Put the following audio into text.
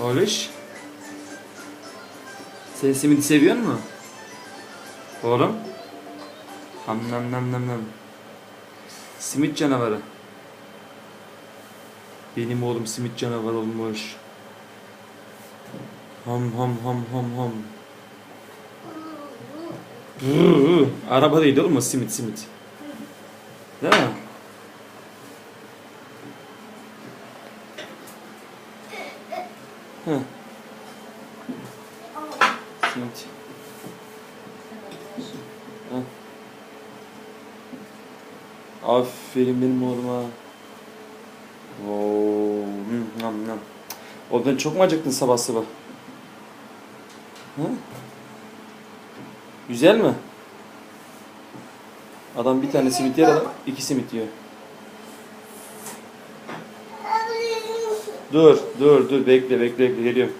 Oğluş. Sen simidi seviyor musun? Oğlum. Ham nam nam nam nam. Simit canavarı. Benim oğlum simit canavarı olmuş. Ham ham ham ham ham. Brrr, Araba değil oğlum o simit simit. Değil mi? Heh. Simit. Heh. Aferin benim oğluma. Oo, hı, nam nam. O ben çok mu acıktın sabah sabah? Hı? Güzel mi? Adam bir tane simit yer, adam iki simit yiyor. Dur, dur, dur. Bekle, bekle, bekle. Geliyorum.